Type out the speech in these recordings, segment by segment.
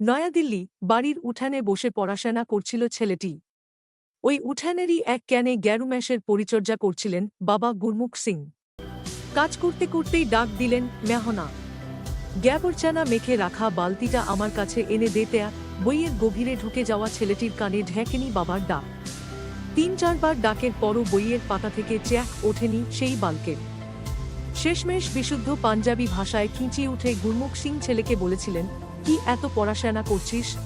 নয়াদিল্লি, বাড়ির উঠানে বসে পড়াশোনা করছিল ছেলেটি। ওই উঠানেরই এক ক্যানে গ্যারুম্যাশের পরিচর্যা করছিলেন বাবা গুরমুখ সিং। কাজ করতে করতেই ডাক দিলেন, মেহনা গ্যাবরচানা মেখে রাখা বালতিটা আমার কাছে এনে দেতেয়া বইয়ের গভীরে ঢুকে যাওয়া ছেলেটির কানে ঢেকেনি বাবার ডাক। তিন চারবার ডাকের পরও বইয়ের পাতা থেকে চ্যাক ওঠেনি সেই বালকের। শেষমেশ বিশুদ্ধ পাঞ্জাবি ভাষায় খিঁচিয়ে উঠে গুরমুখ সিং ছেলেকে বলেছিলেন কি এত পড়াশোনা করছিস?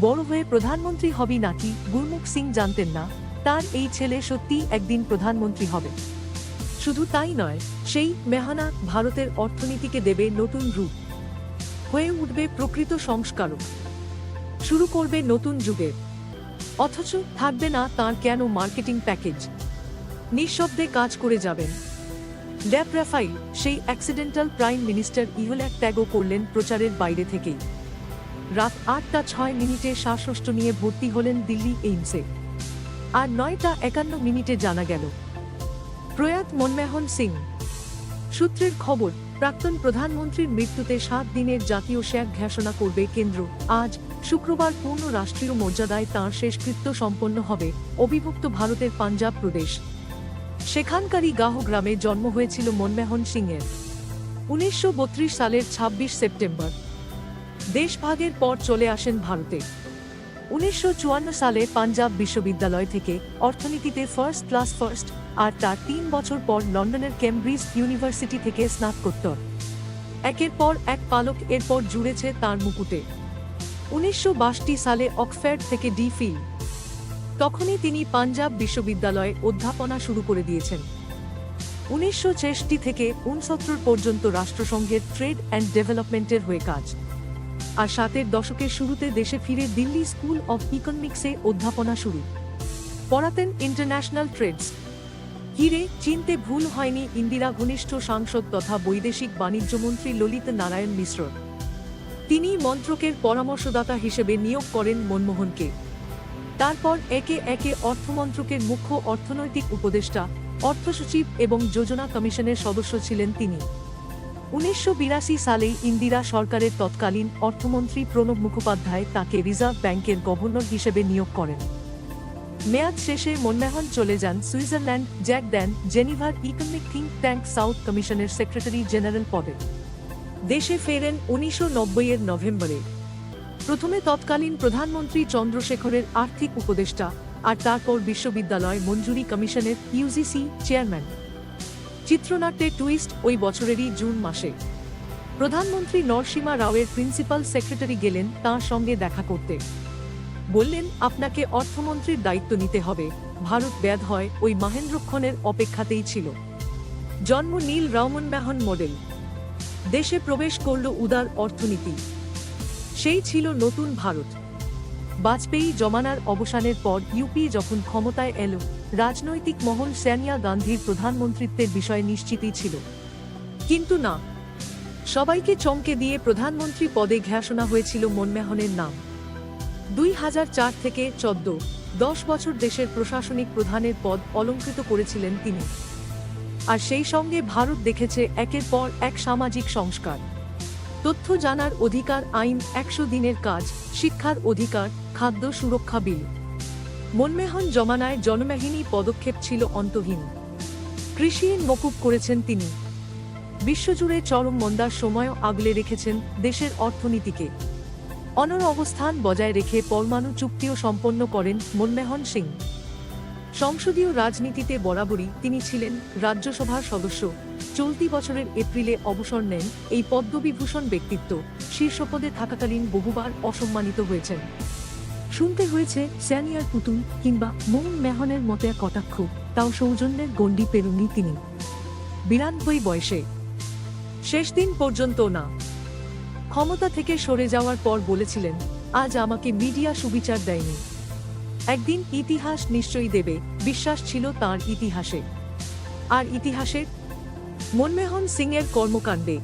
বড় হয়ে প্রধানমন্ত্রী হবি নাকি? গুরমুখ সিং জানতেন না, তার এই ছেলে সত্যি একদিন প্রধানমন্ত্রী হবে। শুধু তাই নয়, সেই মেহানা ভারতের অর্থনীতিকে দেবে নতুন রূপ। হয়ে উঠবে প্রকৃত সংস্কারক। শুরু করবে নতুন যুগের। অথচ থাকবে না তার কেন মার্কেটিং প্যাকেজ। নিঃশব্দে কাজ করে যাবেন। ল্যাপ রাফাইল, সেই অ্যাক্সিডেন্টাল প্রাইম মিনিস্টার ইহল্যাক ত্যাগও করলেন প্রচারের বাইরে থেকেই। রাত আটটা ছয় মিনিটে শ্বাসকষ্ট নিয়ে ভর্তি হলেন দিল্লি এইমসে। আর নয়টা একান্ন মিনিটে জানা গেল। প্রয়াত মনমোহন সিং। সূত্রের খবর, প্রাক্তন প্রধানমন্ত্রীর মৃত্যুতে সাত দিনের জাতীয় শেক ঘোষণা করবে কেন্দ্র। আজ শুক্রবার পূর্ণ রাষ্ট্রীয় মর্যাদায় তাঁর শেষকৃত্য সম্পন্ন হবে অবিভক্ত ভারতের পাঞ্জাব প্রদেশ। সেখানকারই গাহ গ্রামে জন্ম হয়েছিল মনমোহন সিংয়ের। উনিশশো বত্রিশ সালের ২৬ সেপ্টেম্বর। দেশভাগের পর চলে আসেন ভারতে। উনিশশো চুয়ান্ন সালে পাঞ্জাব বিশ্ববিদ্যালয় থেকে অর্থনীতিতে ফার্স্ট ক্লাস ফার্স্ট আর তার তিন বছর পর লন্ডনের কেমব্রিজ ইউনিভার্সিটি থেকে স্নাতকোত্তর। একের পর এক পালক এরপর জুড়েছে তার মুকুটে। উনিশশো সালে অক্সফোর্ড থেকে ডি ফিল। তখনই তিনি পাঞ্জাব বিশ্ববিদ্যালয়ে অধ্যাপনা শুরু করে দিয়েছেন। উনিশশো থেকে উনসত্তর পর্যন্ত রাষ্ট্রসংঘের ট্রেড অ্যান্ড ডেভেলপমেন্টের হয়ে কাজ। আর সাতের দশকের শুরুতে দেশে ফিরে দিল্লি স্কুল অব ইকোনমিক্সে অধ্যাপনা শুরু। পড়াতেন ইন্টারন্যাশনাল ট্রেডস। হিরে চিনতে ভুল হয়নি ইন্দিরা ঘনিষ্ঠ সাংসদ তথা বৈদেশিক বাণিজ্যমন্ত্রী ললিত নারায়ণ মিশ্র। তিনি মন্ত্রকের পরামর্শদাতা হিসেবে নিয়োগ করেন মনমোহনকে। তারপর একে একে অর্থমন্ত্রকের মুখ্য অর্থনৈতিক উপদেষ্টা, অর্থসচিব এবং যোজনা কমিশনের সদস্য ছিলেন তিনি। উনিশশো সালেই ইন্দিরা সরকারের তৎকালীন অর্থমন্ত্রী প্রণব মুখোপাধ্যায় তাকে রিজার্ভ ব্যাংকের গভর্নর হিসেবে নিয়োগ করেন। মেয়াদ শেষে মনমোহন চলে যান সুইজারল্যান্ড, জ্যাক দেন জেনিভার ইকোনমিক থিঙ্ক ট্যাঙ্ক সাউথ কমিশনের সেক্রেটারি জেনারেল পদে। দেশে ফেরেন উনিশশো এর নভেম্বরে। প্রথমে তৎকালীন প্রধানমন্ত্রী চন্দ্রশেখরের আর্থিক উপদেষ্টা আর তারপর বিশ্ববিদ্যালয় মঞ্জুরি কমিশনের ইউজিসি চেয়ারম্যান। চিত্রনাট্যে টুইস্ট ওই বছরেরই জুন মাসে। প্রধানমন্ত্রী নরসীমা রাওয়ের প্রিন্সিপাল সেক্রেটারি গেলেন তাঁর সঙ্গে দেখা করতে। বললেন, আপনাকে অর্থমন্ত্রীর দায়িত্ব নিতে হবে। ভারত ব্যাধ হয় ওই মাহেন্দ্রক্ষণের অপেক্ষাতেই ছিল। জন্ম নীল রামনমোহন মডেল। দেশে প্রবেশ করল উদার অর্থনীতি। সেই ছিল নতুন ভারত। বাজপেয়ী জমানার অবসানের পর ইউপি যখন ক্ষমতায় এল, রাজনৈতিক মহল সোনিয়া গান্ধীর প্রধানমন্ত্রিত্বের বিষয় নিশ্চিতই ছিল। কিন্তু না, সবাইকে চমকে দিয়ে প্রধানমন্ত্রী পদে ঘোষণা হয়েছিল মনমোহনের নাম। দুই হাজার চার থেকে চোদ্দ, দশ বছর দেশের প্রশাসনিক প্রধানের পদ অলঙ্কৃত করেছিলেন তিনি। আর সেই সঙ্গে ভারত দেখেছে একের পর এক সামাজিক সংস্কার। তথ্য জানার অধিকার আইন একশো দিনের কাজ, শিক্ষার অধিকার, খাদ্য সুরক্ষা বিল। মনমেহন জমানায় জনমেহিনী পদক্ষেপ ছিল অন্তহীন। কৃষি মকুব করেছেন তিনি। বিশ্বজুড়ে চরম মন্দার সময়ও আগলে রেখেছেন দেশের অর্থনীতিকে। অনর অবস্থান বজায় রেখে পরমাণু চুক্তিও সম্পন্ন করেন মনমোহন সিং। সংসদীয় রাজনীতিতে বরাবরই তিনি ছিলেন রাজ্যসভার সদস্য। চলতি বছরের এপ্রিলে অবসর নেন এই পদ্মবিভূষণ ব্যক্তিত্ব। শীর্ষপদে থাকাকালীন বহুবার অসম্মানিত হয়েছেন। শুনতে হয়েছে স্যানিয়ার পুতুল কিংবা মোহন মেহনের মতো কটাক্ষ। তাও সৌজন্যের গণ্ডি পেরুননি তিনি। বিরানব্বই বয়সে। শেষ দিন পর্যন্ত না। ক্ষমতা থেকে সরে যাওয়ার পর বলেছিলেন, আজ আমাকে মিডিয়া সুবিচার দেয়নি। একদিন ইতিহাস নিশ্চয়ই দেবে। বিশ্বাস ছিল তার ইতিহাসে। আর ইতিহাসের মনমোহন সিংয়ের কর্মকাণ্ডে